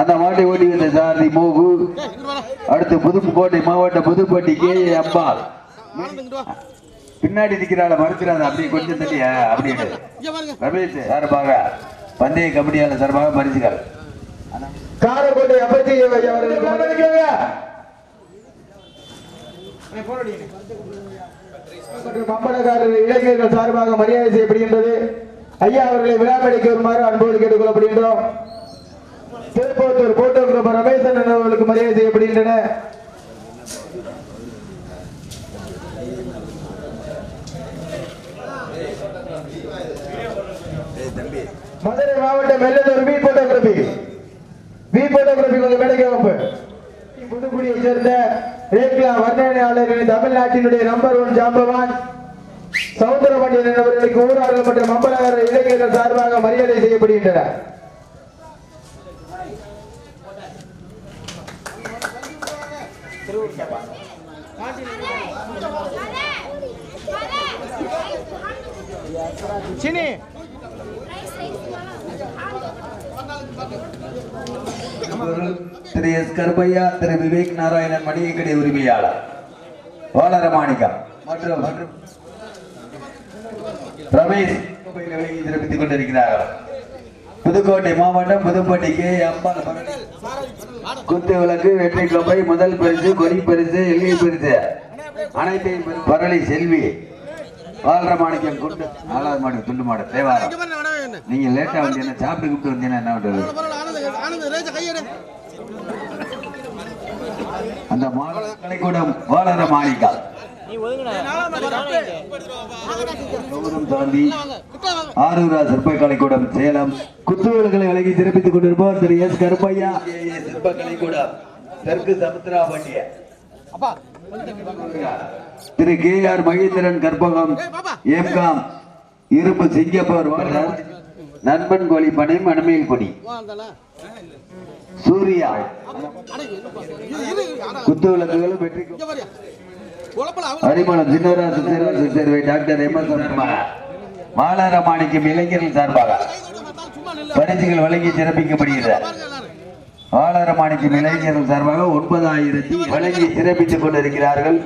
அந்த மாட்டை ஓட்டி வந்த சாரதி மோகு. அடுத்து புதுக்கோட்டை மாவட்டம் புதுப்பட்டி கே அம்பாள். பின்னாடி நிக்கிறாள் மறுக்கிறாள் அப்படி கொஞ்சம் தள்ளியா அப்படின்னு ரமேஷ் சார்பாக பந்தய கபடியாளர் சார்பாக பரிசுகள். காரக்கோட்டை மன்னிக்கங்க. மற்றும் பம்பளக்காரர் இளைஞர்கள் சார்பாக மரியாதை செய்யப்படுகின்றது. ஐயா அவர்களை விழாமடிக்க வருமாறு அன்போடு கேட்டுக்கொள்ளப்படுகின்றோம்? திருப்பத்தூர் போட்டோகிராபர் ரமேசன் அவர்களுக்கு மரியாதை செய்யப்படுகின்றன. மதுரை மாவட்டம் Mellathur V photography V photography கொஞ்சம் மேடைக்கு வகுப்பு புதுக்குடியை சேர்ந்த ரேக்லா வர்ணனையாளர்களின் தமிழ்நாட்டினுடைய நம்பர் ஒன் ஜாம்பவான். சவுந்தரபாண்டியன் என்பவர்களுக்கு ஊரார்கள் மற்றும் மம்பலகர இளைஞர்கள் சார்பாக மரியாதை செய்யப்படுகின்றன சினி. திரு எஸ் கருப்பையா திரு விவேக் நாராயணன் மளிகை கடை உரிமையாளர். வாளரமாணிக்கம் மாணிக்கம் மற்றும் ரமேஷ் கோப்பையில் சிறப்பித்துக் கொண்டிருக்கிறார்கள். புதுக்கோட்டை மாவட்டம் புதுப்பட்டி கே அம்பாள் பரணி. குத்து விளக்கு வெற்றி கோப்பை முதல் பரிசு கொடி பரிசு எல்லை பரிசு. அனைத்தையும் பரளி செல்வி. வாளரமாணிக்கம் குண்டு நாலாவது மாடு துண்டு மாடு தேவாரம். நீங்க லேட்டா வந்தீங்கன்னா சாப்பிட்டு கூப்பிட்டு வந்தீங்கன்னா என்ன பண்றது? அந்த கலைக்கூடம் வாழற கௌரவம் தாண்டி ஆரூரா சிற்ப கலைக்கூடம் சேலம். குத்துவிளக்குகளை விலகி சிறப்பித்துக் கொண்டிருப்போர் திரு எஸ் கருப்பையா. ஏ சிற்ப கலைக்கூடம் தெற்கு சமுத்திரா Pandya Thiru K R Mahendran Karpagam M Com இருப்பு சிங்கப்பூர் நண்பன் கோழி பனை மணமேல் கொடி. சூர்யா. குத்துவிளக்குகளும் வெற்றி Arimalam Chinnarasu Servai doctor M S மாலார Manickam இளைஞர்கள் சார்பாக பரிசுகள் வழங்கி சிறப்பிக்கப்படுகிறார் மாலார மாணிக்கம் இளைஞர்கள் சார்பாக ஒன்பதாயிரத்தி வழங்கி சிறப்பித்துக் கொண்டிருக்கிறார்கள்.